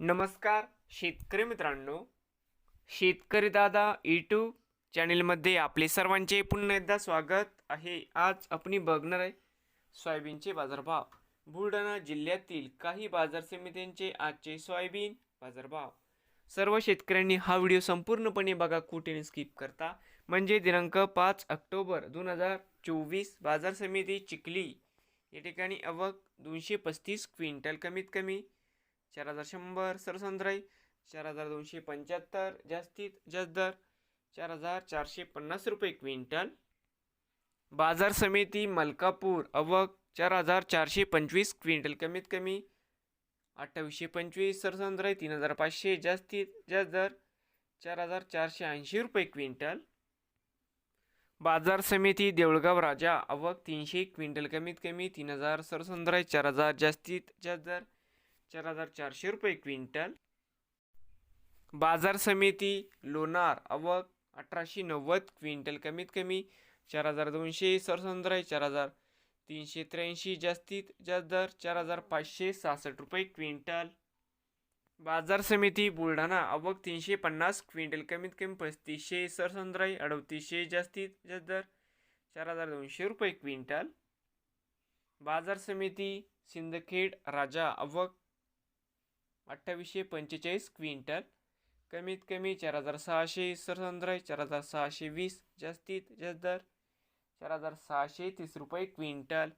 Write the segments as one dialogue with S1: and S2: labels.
S1: नमस्कार शेतकरी मित्रांनो. शेतकरी दादा यूट्यूब चॅनेलमध्ये आपले सर्वांचे पुन्हा एकदा स्वागत आहे. आज आपण बघणार आहे सोयाबीनचे बाजारभाव. बुलढाणा जिल्ह्यातील काही बाजार समित्यांचे आजचे सोयाबीन बाजारभाव. सर्व शेतकऱ्यांनी हा व्हिडिओ संपूर्णपणे बघा कुठे स्किप करता. म्हणजे दिनांक पाच ऑक्टोबर दोन हजार चोवीस बाजार समिती चिखली. या ठिकाणी अवक दोनशे पस्तीस क्विंटल कमीत कमी चार हजार शंभर सरसंद्राई चार हजार दोनशे पंच्याहत्तर जास्तीत जास्त दर चार हजार चारशे पन्नास रुपये क्विंटल. बाजार समिती मलकापूर अवक चार हजार चारशे पंचवीस क्विंटल कमीत कमी अठ्ठावीसशे पंचवीस सरसंद्राई तीन हजार पाचशे जास्तीत जास्त दर चार हजार चारशे ऐंशी रुपये क्विंटल. बाजार समिती देऊळगाव राजा अवक तीनशे क्विंटल कमीत कमी तीन हजार सरसंद्राई चार हजार जास्तीत जास्त दर चार हजार चारशे रुपये क्विंटल. बाजार समिती लोणार अवक अठराशे नव्वद क्विंटल कमीत कमी. चार हजार दोनशे सरसंद्राई चार हजार तीनशे त्र्याऐंशी जास्तीत जास्त दर चार हजार पाचशे सहासष्ट रुपये क्विंटल. बाजार समिती बुलढाणा अवक तीनशे पन्नास क्विंटल कमीत कमी पस्तीसशे सरसंद्राई अडतीसशे जास्तीत जास्त दर चार हजार दोनशे रुपये क्विंटल. बाजार समिती सिंदखेड राजा अवक अठ्ठावीसशे पंचेचाळीस क्विंटल. कमीत कमी चार हजार सहाशे सरसंद्राई चार हजार सहाशे वीस जास्तीत जास्त दर चार हजार सहाशे तीस रुपये क्विंटल.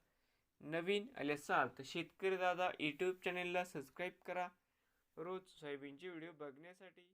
S1: नवीन आले असाल तर शेतकरी दादा यूट्यूब चॅनेलला सबस्क्राईब करा. रोज सोयाबीनचे व्हिडिओ बघण्यासाठी